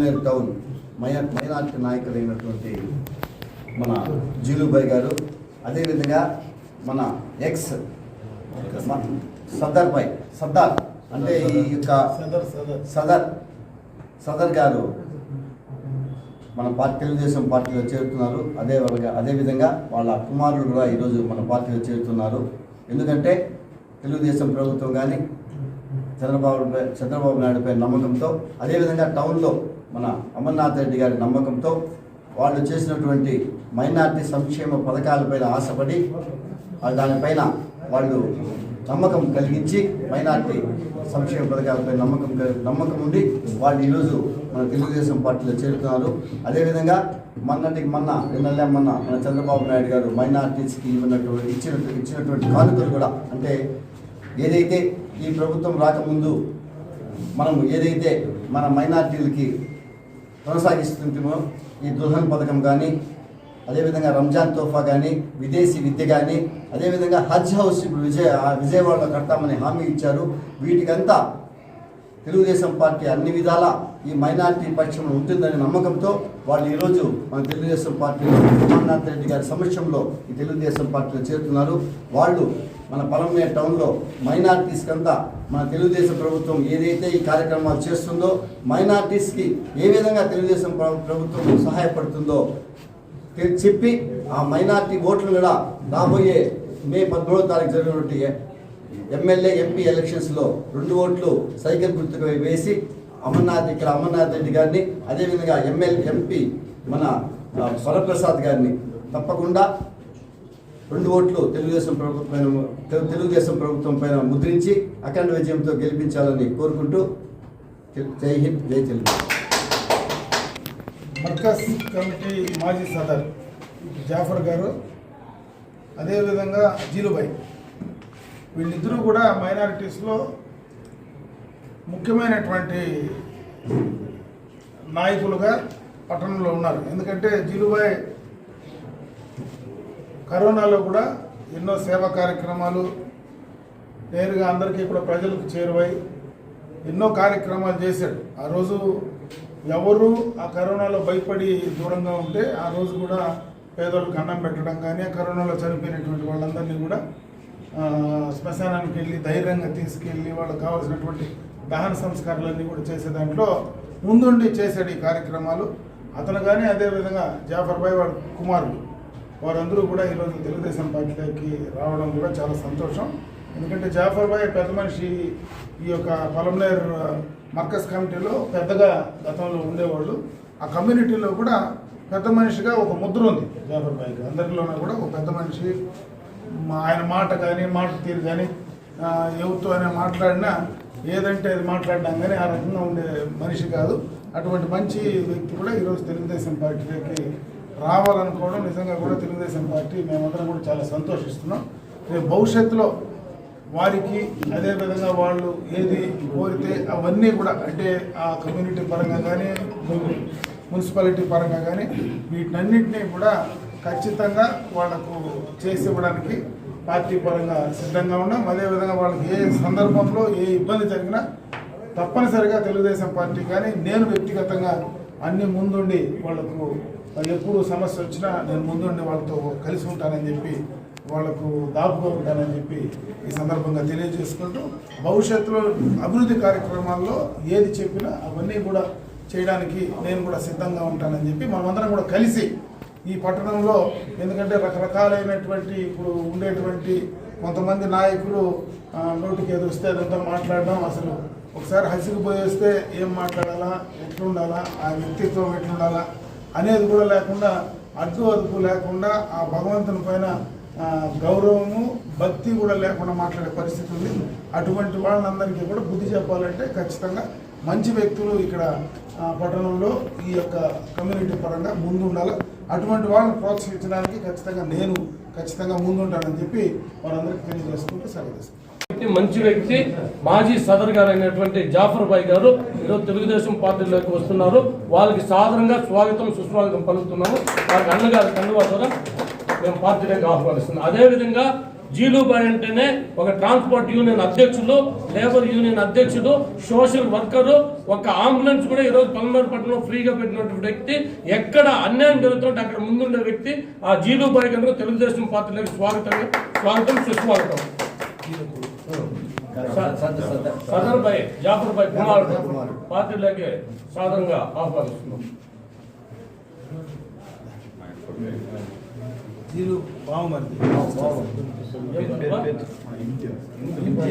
Palamaner town మై minority నాయకులైనటువంటి మన జీలుబాయ్ గారు అదేవిధంగా మన ఎక్స్ సర్దార్ భాయ్ సర్దార్ అంటే ఈ యొక్క సదర్ సదర్ గారు మన పార్టీ తెలుగుదేశం పార్టీలో చేరుతున్నారు. అదే విధంగా అదేవిధంగా వాళ్ళ కుమారుడు కూడా ఈరోజు మన పార్టీలో చేరుతున్నారు. ఎందుకంటే తెలుగుదేశం ప్రభుత్వం కానీ చంద్రబాబు చంద్రబాబు నాయుడుపై నమ్మకంతో అదేవిధంగా టౌన్లో మన అమర్నాథ్ రెడ్డి గారి నమ్మకంతో వాళ్ళు చేసినటువంటి మైనార్టీ సంక్షేమ పథకాలపైన ఆశపడి దానిపైన వాళ్ళు నమ్మకం కలిగించి మైనార్టీ సంక్షేమ పథకాలపై నమ్మకం నమ్మకం ఉండి వాళ్ళు ఈరోజు మన తెలుగుదేశం పార్టీలో చేరుతున్నారు. అదేవిధంగా మొన్నటికి మొన్న నిన్నలే మొన్న మన చంద్రబాబు నాయుడు గారు మైనార్టీస్కి ఇవ్వనటువంటి ఇచ్చినట్టు ఇచ్చినటువంటి కానుకలు కూడా అంటే ఏదైతే ఈ ప్రభుత్వం రాకముందు మనం ఏదైతే మన మైనార్టీలకి కొనసాగిస్తుంటామో ఈ దుల్హన్ పథకం కానీ అదేవిధంగా రంజాన్ తోఫా కానీ విదేశీ విద్య కానీ అదేవిధంగా హజ్ హౌస్ ఇప్పుడు విజయ విజయవాడలో కడతామని హామీ ఇచ్చారు. వీటికంతా తెలుగుదేశం పార్టీ అన్ని విధాల ఈ మైనార్టీ పక్షంలో ఉంటుందనే నమ్మకంతో వాళ్ళు ఈరోజు మన తెలుగుదేశం పార్టీలో అమర్నాథ్ రెడ్డి గారి సమక్షంలో ఈ తెలుగుదేశం పార్టీలో చేరుతున్నారు. వాళ్ళు మన పలమే టౌన్లో మైనార్టీస్కంతా మన తెలుగుదేశం ప్రభుత్వం ఏదైతే ఈ కార్యక్రమాలు చేస్తుందో మైనార్టీస్కి ఏ విధంగా తెలుగుదేశం ప్రభుత్వం సహాయపడుతుందో చెప్పి ఆ మైనార్టీ ఓట్లు కూడా రాబోయే మే పదమూడో తారీఖు జరిగినటువంటి ఎమ్మెల్యే ఎంపీ ఎలక్షన్స్లో రెండు ఓట్లు సైకిల్ గుర్తుకు వేసి అమర్నాథ్ ఇక్కడ అమర్నాథ్ రెడ్డి గారిని అదేవిధంగా ఎమ్మెల్యే ఎంపీ మన వరప్రసాద్ గారిని తప్పకుండా రెండు ఓట్లు తెలుగుదేశం ప్రభుత్వం పైన తెలుగుదేశం ప్రభుత్వం పైన ముద్రించి అఖండ విజయంతో గెలిపించాలని కోరుకుంటూ జై హింద్ జై తెలుగు. మర్కస్ కమిటీ మాజీ సదర్ జాఫర్ గారు అదేవిధంగా జీలుబాయ్. వీళ్ళిద్దరూ కూడా మైనారిటీస్లో ముఖ్యమైనటువంటి నాయకులుగా పట్టణంలో ఉన్నారు. ఎందుకంటే జీలుబాయ్ కరోనాలో కూడా ఎన్నో సేవా కార్యక్రమాలు నేరుగా అందరికీ కూడా ప్రజలకు చేరువై ఎన్నో కార్యక్రమాలు చేశాడు. ఆ రోజు ఎవరు ఆ కరోనాలో భయపడి దూరంగా ఉంటే ఆ రోజు కూడా పేదలకు అన్నం పెట్టడం కానీ ఆ కరోనాలో చనిపోయినటువంటి వాళ్ళందరినీ కూడా శ్మశానానికి వెళ్ళి ధైర్యంగా తీసుకెళ్ళి వాళ్ళకి కావాల్సినటువంటి దహన సంస్కారాలన్నీ కూడా చేసే దాంట్లో ముందుండి చేశాడు ఈ కార్యక్రమాలు. అతను కానీ అదేవిధంగా జాఫర్ భాయ్ వాడు కుమారుడు. వారందరూ కూడా ఈరోజు తెలుగుదేశం పార్టీలోకి రావడం కూడా చాలా సంతోషం. ఎందుకంటే జాఫర్ భాయ్ పెద్ద మనిషి ఈ యొక్క పొలంనేర్ మర్కజ్ కమిటీలో పెద్దగా గతంలో ఉండేవాళ్ళు. ఆ కమ్యూనిటీలో కూడా పెద్ద మనిషిగా ఒక ముద్ర ఉంది జాఫర్ భాయ్కి. అందరిలోనూ కూడా ఒక పెద్ద మనిషి. మా- ఆయన మాట కానీ మాట తీరు కానీ ఎవరితో ఆయన మాట్లాడినా ఏదంటే అది మాట్లాడడం కానీ ఆ రకంగా ఉండే మనిషి కాదు. అటువంటి మంచి వ్యక్తి కూడా ఈరోజు తెలుగుదేశం పార్టీలోకి రావాలనుకోవడం నిజంగా కూడా తెలుగుదేశం పార్టీ మేమందరం కూడా చాలా సంతోషిస్తున్నాం. రేపు భవిష్యత్తులో వారికి అదేవిధంగా వాళ్ళు ఏది కోరితే అవన్నీ కూడా అంటే ఆ కమ్యూనిటీ పరంగా కానీ మున్సిపాలిటీ పరంగా కానీ వీటన్నిటినీ కూడా ఖచ్చితంగా వాళ్ళకు చేసి ఇవ్వడానికి పార్టీ పరంగా సిద్ధంగా ఉన్నాం. అదేవిధంగా వాళ్ళకి ఏ సందర్భంలో ఏ ఇబ్బంది జరిగినా తప్పనిసరిగా తెలుగుదేశం పార్టీ కానీ నేను వ్యక్తిగతంగా అన్ని ముందుండి వాళ్ళకు ఎప్పుడు సమస్య వచ్చినా నేను ముందుండి వాళ్ళతో కలిసి ఉంటానని చెప్పి వాళ్ళకు దాపుగా ఉంటానని చెప్పి ఈ సందర్భంగా తెలియజేసుకుంటూ భవిష్యత్తులో అభివృద్ధి కార్యక్రమాల్లో ఏది చెప్పినా అవన్నీ కూడా చేయడానికి నేను కూడా సిద్ధంగా ఉంటానని చెప్పి మనమందరం కూడా కలిసి ఈ పట్టణంలో ఎందుకంటే రకరకాలైనటువంటి ఇప్పుడు ఉండేటువంటి కొంతమంది నాయకులు నోటికి ఎదురుస్తే వస్తే అదంతా మాట్లాడడం అసలు ఒకసారి హసిగిపోయేస్తే ఏం మాట్లాడాలా ఎట్లుండాలా ఆ వ్యక్తిత్వం ఎట్లుండాలా అనేది కూడా లేకుండా అడ్డు అదుపు లేకుండా ఆ భగవంతుని పైన గౌరవము భక్తి కూడా లేకుండా మాట్లాడే పరిస్థితి ఉంది. అటువంటి వాళ్ళందరికీ కూడా బుద్ధి చెప్పాలంటే ఖచ్చితంగా మంచి వ్యక్తులు ఇక్కడ పట్టణంలో ఈ యొక్క కమ్యూనిటీ పరంగా ముందు ఉండాలి అటువంటి వాళ్ళని ప్రోత్సహించడానికి ఖచ్చితంగా నేను ఖచ్చితంగా ముందుంటానని చెప్పి వారందరికీ తెలియజేసుకుంటూ సెలవు వ్యక్తి, మంచి వ్యక్తి మాజీ సదర్ గారు అయినటువంటి జాఫర్ భాయ్ గారు ఈరోజు తెలుగుదేశం పార్టీలోకి వస్తున్నారు. వాళ్ళకి సాధారణంగా స్వాగతం సుస్వాగతం పలుకుతున్నాము. వాళ్ళకి అన్నగారి కండువా ద్వారా మేము పార్టీలోకి ఆహ్వానిస్తున్నాం. అదేవిధంగా జీలుబాయ్ అంటేనే ఒక ట్రాన్స్పోర్ట్ యూనియన్ అధ్యక్షులు లేబర్ యూనియన్ అధ్యక్షుడు సోషల్ వర్కరు ఒక అంబులెన్స్ కూడా ఈరోజు పల్నాడు పట్టణంలో ఫ్రీగా పెట్టినటువంటి వ్యక్తి. ఎక్కడ అన్యాయం జరుగుతుంటే అక్కడ ముందుండే వ్యక్తి ఆ జీలుబాయ్ కనుక తెలుగుదేశం పార్టీలోకి స్వాగతం స్వాగతం సుస్వాగతం. సదర్ భాయ్ జాఫర్ భాయ్ కుమార్ పార్టీలోకి సాధారణంగా ఆహ్వానిస్తున్నాం. తీరు బాగుమరిది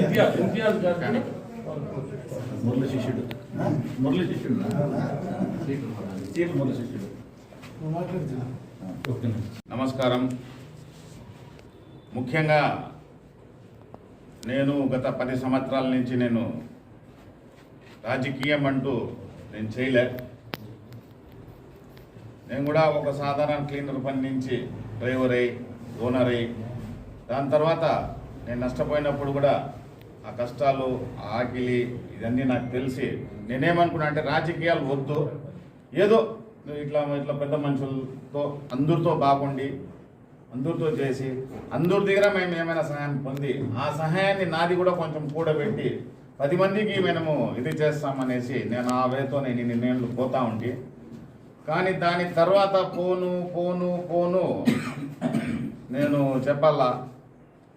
ఇంతియాజ్ ఇంతియాజ్ గారిని మురళి శిష్యుడు. మురళి శిష్యుడు మురళి శిష్యుడు. నమస్కారం. ముఖ్యంగా నేను గత పది సంవత్సరాల నుంచి నేను రాజకీయం అంటూ నేను చేయలే. నేను కూడా ఒక సాధారణ క్లీనర్ పని నుంచి డ్రైవర్ అయ్యి ఓనర్ అయ్యి దాని తర్వాత నేను నష్టపోయినప్పుడు కూడా ఆ కష్టాలు ఆకిలి ఇవన్నీ నాకు తెలిసి నేనేమనుకున్నా అంటే రాజకీయాలు వద్దు. ఏదో ఇట్లా ఇట్లా పెద్ద మనుషులతో అందరితో బాగుండి అందరితో చేసి అందరి దగ్గర మేము ఏమైనా సహాయం పొంది ఆ సహాయాన్ని నాది కూడా కొంచెం కూడబెట్టి పది మందికి మేము ఇది చేస్తామనేసి నేను ఆ వేతో నేను నిర్ణయాలు నేను పోతా ఉండి కానీ దాని తర్వాత పోను పోను పోను. నేను చెప్పాలా?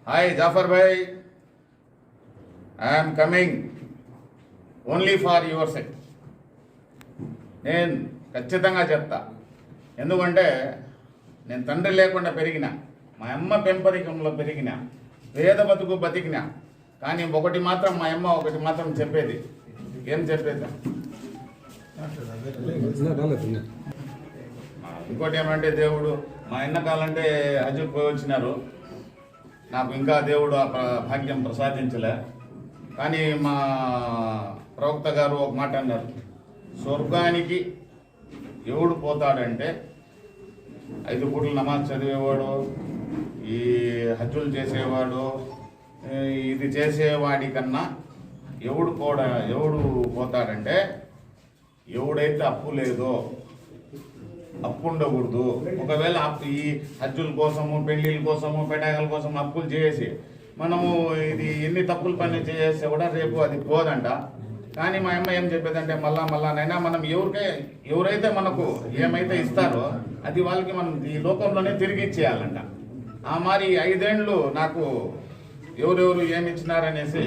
Hi Jafar bhai. I'm coming only for your set నేను ఖచ్చితంగా చెప్తా. ఎందుకంటే నేను తండ్రి లేకుండా పెరిగిన మా అమ్మ పెంపరికంలో పెరిగిన పేద బతుకు బతికిన కానీ ఒకటి మాత్రం మా అమ్మ ఒకటి మాత్రం చెప్పేది. ఏం చెప్పేది? ఇంకోటి ఏమంటే దేవుడు మా ఎన్నకాలంటే హజ్జుకు పోయి వచ్చినారు. నాకు ఇంకా దేవుడు ఆ భాగ్యం ప్రసాదించలే. కానీ మా ప్రవక్త గారు ఒక మాట అన్నారు. స్వర్గానికి ఎవడు పోతాడంటే ఐదు పూటలు నమాజ్ చదివేవాడు ఈ హజ్జులు చేసేవాడు ఇది చేసేవాడి కన్నా ఎవడు కూడా ఎవడు పోతాడంటే ఎవడైతే అప్పు లేదో అప్పు ఉండకూడదు. ఒకవేళ అప్పు ఈ హజ్జుల కోసము పెళ్ళిళ్ళ కోసము పెటాకల కోసం అప్పులు చేసి మనము ఇది ఎన్ని తప్పులు పని చేస్తే కూడా రేపు అది పోదంట. కానీ మా అమ్మ ఏం చెప్పేదంటే మళ్ళా మళ్ళా నైనా మనం ఎవరికై ఎవరైతే మనకు ఏమైతే ఇస్తారో అది వాళ్ళకి మనం ఈ లోకంలోనే తిరిగి ఇచ్చేయాలంట. ఆ మరి ఐదేండ్లు నాకు ఎవరెవరు ఏమి ఇచ్చినారనేసి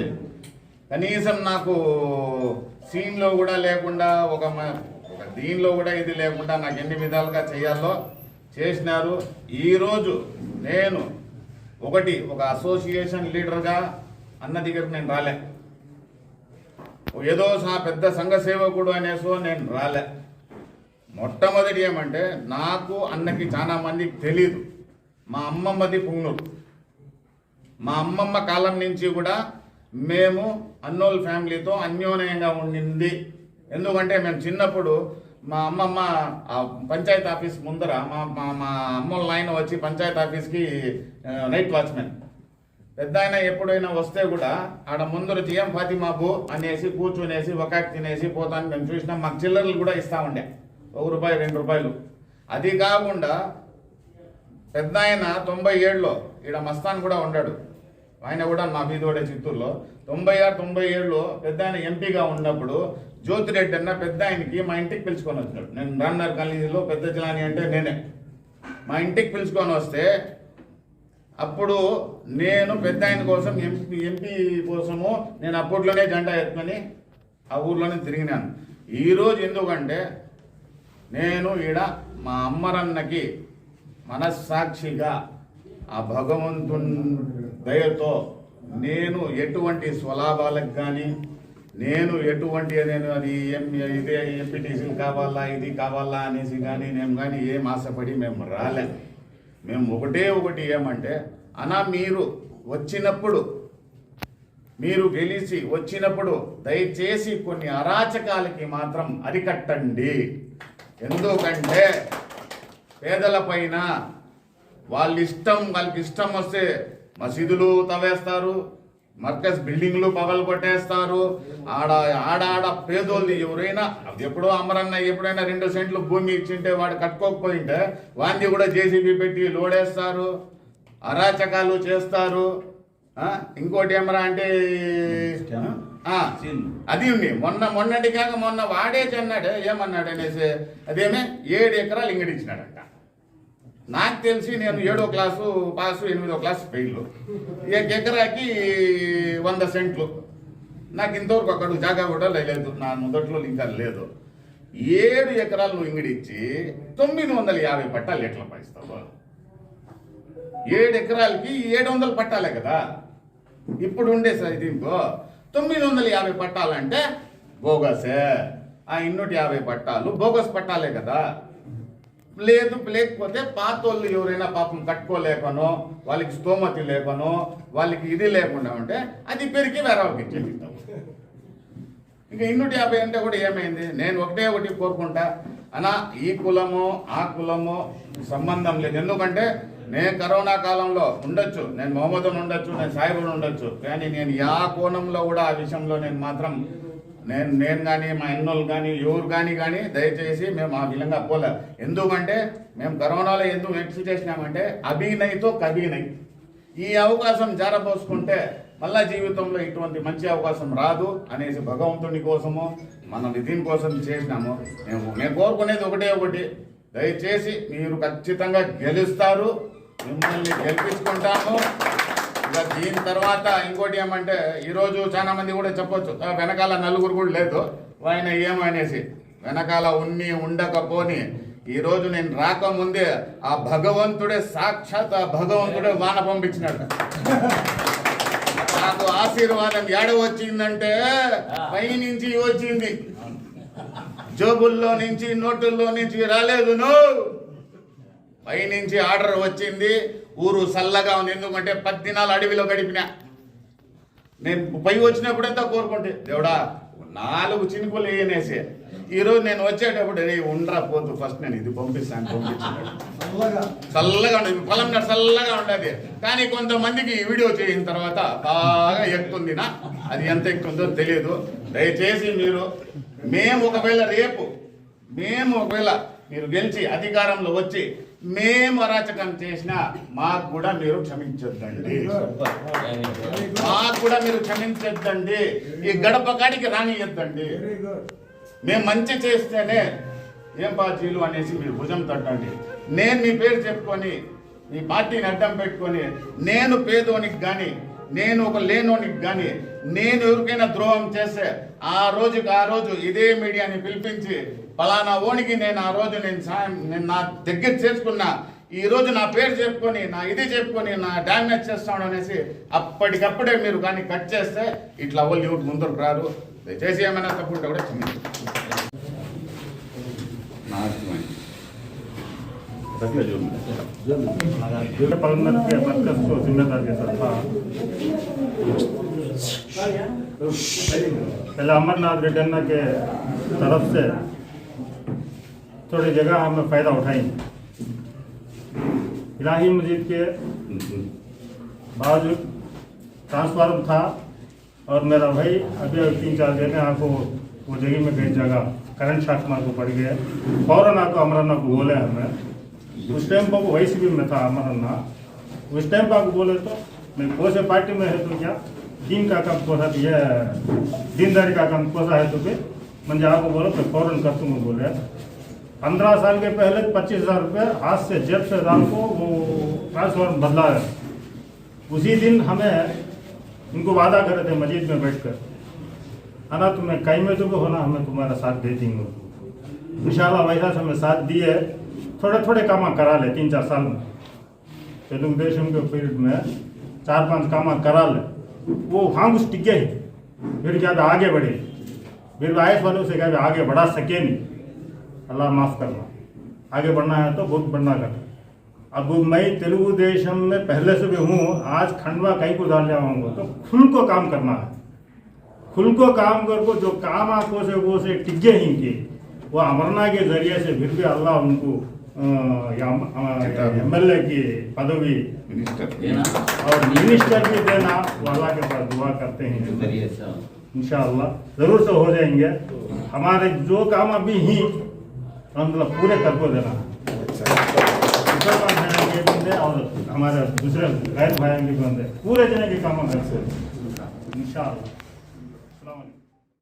కనీసం నాకు సీన్లో కూడా లేకుండా ఒక ఒక దీనిలో కూడా ఇది లేకుండా నాకు ఎన్ని విధాలుగా చేయాలో చేసినారు. ఈరోజు నేను ఒకటి ఒక అసోసియేషన్ లీడర్గా అన్న దగ్గరకు నేను రాలే. ఏదో సా పెద్ద సంఘ సేవకుడు అనేసో నేను రాలే. మొట్టమొదటి ఏమంటే నాకు అన్నకి చాలా మందికి తెలీదు. మా అమ్మమ్మది పుంగనూరు మా అమ్మమ్మ కాలం నుంచి కూడా మేము అన్నోల్ ఫ్యామిలీతో అన్యోన్యంగా ఉండింది. ఎందుకంటే మేము చిన్నప్పుడు మా అమ్మమ్మ ఆ పంచాయతీ ఆఫీస్ ముందర మా మా అమ్మ అమ్మోళ్ళ ఆయన వచ్చి పంచాయతీ ఆఫీస్కి నైట్ వాచ్మెన్. పెద్ద ఆయన ఎప్పుడైనా వస్తే కూడా ఆడ ముందర జిఎం ఫాతిమాబు అనేసి కూర్చునేసి ఒక తినేసి పోతాను మేము చూసినాం. మాకు చిల్లరలు కూడా ఇస్తా ఉండే. ఒక రూపాయి రెండు రూపాయలు. అది కాకుండా పెద్ద ఆయన తొంభై ఏడులో ఈడ మస్తాన్ కూడా ఉన్నాడు ఆయన కూడా మా బీదోడే చిత్తూరులో. తొంభై ఆరు తొంభై ఏడులో పెద్ద ఆయన ఎంపీగా ఉన్నప్పుడు జ్యోతిరెడ్డి అన్న పెద్ద ఆయనకి మా ఇంటికి పిలుచుకొని వచ్చినాడు. నేను రాన్నర్ కాలేజీలో పెద్ద జిలాని అంటే నేనే. మా ఇంటికి పిలుచుకొని వస్తే అప్పుడు నేను పెద్ద ఆయన కోసం ఎంపీ ఎంపీ కోసము నేను అప్పట్లోనే జెండా ఎత్తుకొని ఆ ఊర్లోనే తిరిగినాను. ఈరోజు ఎందుకంటే నేను ఈడ మా అమ్మరన్నకి మనస్సాక్షిగా ఆ భగవంతుని దయతో నేను ఎటువంటి స్వలాభాలకు కానీ నేను ఎటువంటి నేను అది ఎం ఇదే ఎంపీటీసీలు కావాలా ఇది కావాలా అనేసి కానీ నేను కానీ ఏం ఆశపడి మేము రాలేదు. మేము ఒకటే ఒకటి ఏమంటే అనా మీరు వచ్చినప్పుడు మీరు గెలిచి వచ్చినప్పుడు దయచేసి కొన్ని అరాచకాలకి మాత్రం అరికట్టండి. ఎందుకంటే పేదల పైన వాళ్ళ ఇష్టం వాళ్ళకి ఇష్టం వస్తే మసీదులు తవ్వేస్తారు మర్కజ్ బిల్డింగ్లు పగలు కొట్టేస్తారు. ఆడ ఆడ ఆడ ఎవరైనా ఎప్పుడో అమరన్న ఎప్పుడైనా రెండు సెంట్లు భూమి ఇచ్చింటే వాడు కట్టుకోకపోయింటే వాంది కూడా జేసీబీ పెట్టి లోడేస్తారు. అరాచకాలు చేస్తారు. ఇంకోటి ఏమరా అంటే అది ఉంది. మొన్న మొన్నటి కాక మొన్న వాడే అన్నాడు ఏమన్నాడు అనేసి అదేమే? ఏడు ఎకరాలు ఇంగడిచ్చినాడంట నాకు తెలిసి నేను ఏడో క్లాసు పాసు ఎనిమిదో క్లాస్ ఫెయిల్. ఏక ఎకరాకి వంద సెంట్లు. నాకు ఇంతవరకు అక్కడ జాగా కూడా లేదు. నా మొదట్లో ఇంకా లేదు. ఏడు ఎకరాలు నువ్వు ఇంగిడిచ్చి తొమ్మిది వందల యాభై పట్టాలు ఎట్లా పడిస్తావు ఏడు ఎకరాలకి ఏడు వందలు పట్టాలే కదా. ఇప్పుడు ఉండే సార్ దీంతో తొమ్మిది వందల యాభై పట్టాలంటే బోగసే. ఆ ఇన్నూటి యాభై పట్టాలు బోగస్ పట్టాలే కదా. లేదు లేకపోతే పాతోళ్ళు ఎవరైనా పాపం కట్టుకోలేకనో వాళ్ళకి స్తోమతి లేకనో వాళ్ళకి ఇది లేకుండా ఉంటే అది పెరిగి వేరే ఇచ్చేస్తాం ఇంకా ఇన్నూటి యాభై అంటే కూడా ఏమైంది? నేను ఒకటే ఒకటి కోరుకుంటా. అనా ఈ కులము ఆ కులము సంబంధం లేదు. ఎందుకంటే నేను కరోనా కాలంలో ఉండొచ్చు. నేను మొహమ్మదన్ ఉండొచ్చు నేను సాయిబుని ఉండొచ్చు. కానీ నేను యా కోణంలో కూడా ఆ విషయంలో నేను మాత్రం నేను నేను కానీ మా ఎన్నోళ్ళు కానీ ఎవరు కానీ కానీ దయచేసి మేము ఆ విధంగా పోలే. ఎందుకంటే మేము కరోనాలో ఎందుకు ఎక్స్ చేసినామంటే అభినయ్తో కభినయ్ ఈ అవకాశం జారపోసుకుంటే మళ్ళా జీవితంలో ఇటువంటి మంచి అవకాశం రాదు అనేసి భగవంతుని కోసము మన నిధిన్ కోసం చేసినాము. మేము మేము కోరుకునేది ఒకటే ఒకటి. దయచేసి మీరు ఖచ్చితంగా గెలుస్తారు. మిమ్మల్ని గెలిపించుకుంటాము. దీని తర్వాత ఇంకోటి ఏమంటే ఈరోజు చాలా మంది కూడా చెప్పొచ్చు "ఆ, వెనకాల నలుగురు కూడా లేదు ఆయన ఏమనేసి వెనకాల ఉన్ని ఉండకపోని ఈ రోజు నేను రాకముందే ఆ భగవంతుడే సాక్షాత్ ఆ భగవంతుడే వాన పంపించినాడు. నాకు ఆశీర్వాదం ఏడ వచ్చిందంటే పైనుంచి వచ్చింది. జోబుల్లో నుంచి నోటుల్లో నుంచి రాలేదు నువ్వు. పైనుంచి ఆర్డర్ వచ్చింది ఊరు చల్లగా ఉంది. ఎందుకంటే పది దినాలు అడవిలో గడిపినా. నేను పై వచ్చినప్పుడంతా కోరుకుంటే దేవుడా నాలుగు చినుకులు వేయనేసి ఈరోజు నేను వచ్చేటప్పుడు "రే, ఉండరా పోతు. ఫస్ట్ నేను ఇది పంపిస్తాను పంపించాను చల్లగా. ఉండదు పొలం చల్లగా ఉండదు. కానీ కొంతమందికి ఈ వీడియో చేసిన తర్వాత బాగా ఎక్కుతుంది నా అది ఎంత ఎక్కుతుందో తెలియదు. దయచేసి మీరు మేము ఒకవేళ రేపు మేము ఒకవేళ మీరు గెలిచి అధికారంలో వచ్చి మేము అరాచకం చేసినా మాకు కూడా మీరు క్షమించొద్దండి. మాకు కూడా మీరు క్షమించొద్దండి. ఈ గడప కాడికి రానియొద్దండి. మేము మంచి చేస్తేనే ఏం పార్టీలు అనేసి మీరు భుజం తట్టండి. నేను మీ పేరు చెప్పుకొని మీ పార్టీని అడ్డం పెట్టుకొని నేను పేదోనికి కానీ నేను ఒక లేనోనికి కానీ నేను ఎవరికైనా ద్రోహం చేస్తే ఆ రోజుకి ఆ రోజు ఇదే మీడియాని పిలిపించి పలానా ఓనికి నేను ఆ రోజు నేను సాయం నేను నా దగ్గర చేసుకున్నా ఈ రోజు నా పేరు చెప్పుకొని నా ఇది చెప్పుకొని నా డ్యామేజ్ చేస్తాను అనేసి అప్పటికప్పుడే మీరు కానీ కట్ చేస్తే ఇట్లా వాళ్ళు ఎవరు ముందరకు రారు దయచేసి ఏమైనా తప్పుంటే కూడా క్షమించండి నాశనమైంది తక్కువ చూడండి पालनत के मरकज को जिम्मेदार देता था पहले अमरनाथ रिटर्न के तरफ से थोड़ी जगह हमें फ़ायदा उठाई इलाही मस्जिद के बाद ट्रांसफार्म था और मेरा भाई अभी तीन चार दिन आपको वो जगह में गई जगह करंट शॉक मार को पड़ गया। फ़ौरन आपको अमरनाथ को बोले हमें उस टाइम पर वही शिविर में था अमरनाथ उस टाइम पर आपको बोले तो मैं कौन से पार्टी में है तो क्या? दिन का काम कोसा ये दीनदारी का काम कोसा है तो फिर? मैंने आपको बोला तो फ़ौरन कर दूँगा बोले। पंद्रह साल के पहले पच्चीस हज़ार रुपये हाथ से जेब से डाल को वो ट्रांसफ़र बदला है। उसी दिन हमें इनको वादा करे थे मस्जिद में बैठकर। अना तुम्हें कहीं में तो भी होना हमें तुम्हारा साथ दे देंगे। इंशाल्लाह वैसा से हमें साथ दिए। थोड़े थोड़े काम करा ले तीन चार साल में। तेलुगु देशम के पीरियड में चार पाँच काम करा ले। वो हांग टिक गए फिर क्या था, आगे बढ़े। फिर आयस वालों से क्या आगे बढ़ा सके नहीं। अल्लाह माफ़ करना आगे बढ़ना है तो बहुत बढ़ना कर। अब मैं तेलुगु देशम में पहले से भी हूँ आज खंडवा कहीं को डाल जाऊँगा तो खुल को काम करना है। खुल को काम कर को जो काम आपको से वो से टिके ही के वो अमरना के ज़रिए से फिर भी अल्लाह उनको एम एल ए की पदवी देना। और मिनिस्टर भी देना वो अल्लाह के पास दुआ करते हैं। इन ज़रूर से हो जाएँगे। हमारे जो काम अभी ही हम मतलब पूरे कर को देना है मुसलमान हैं ये बंदे और हमारे दूसरे गैर भाई के बंदे पूरे जने के काम घर से इंशाल्लाह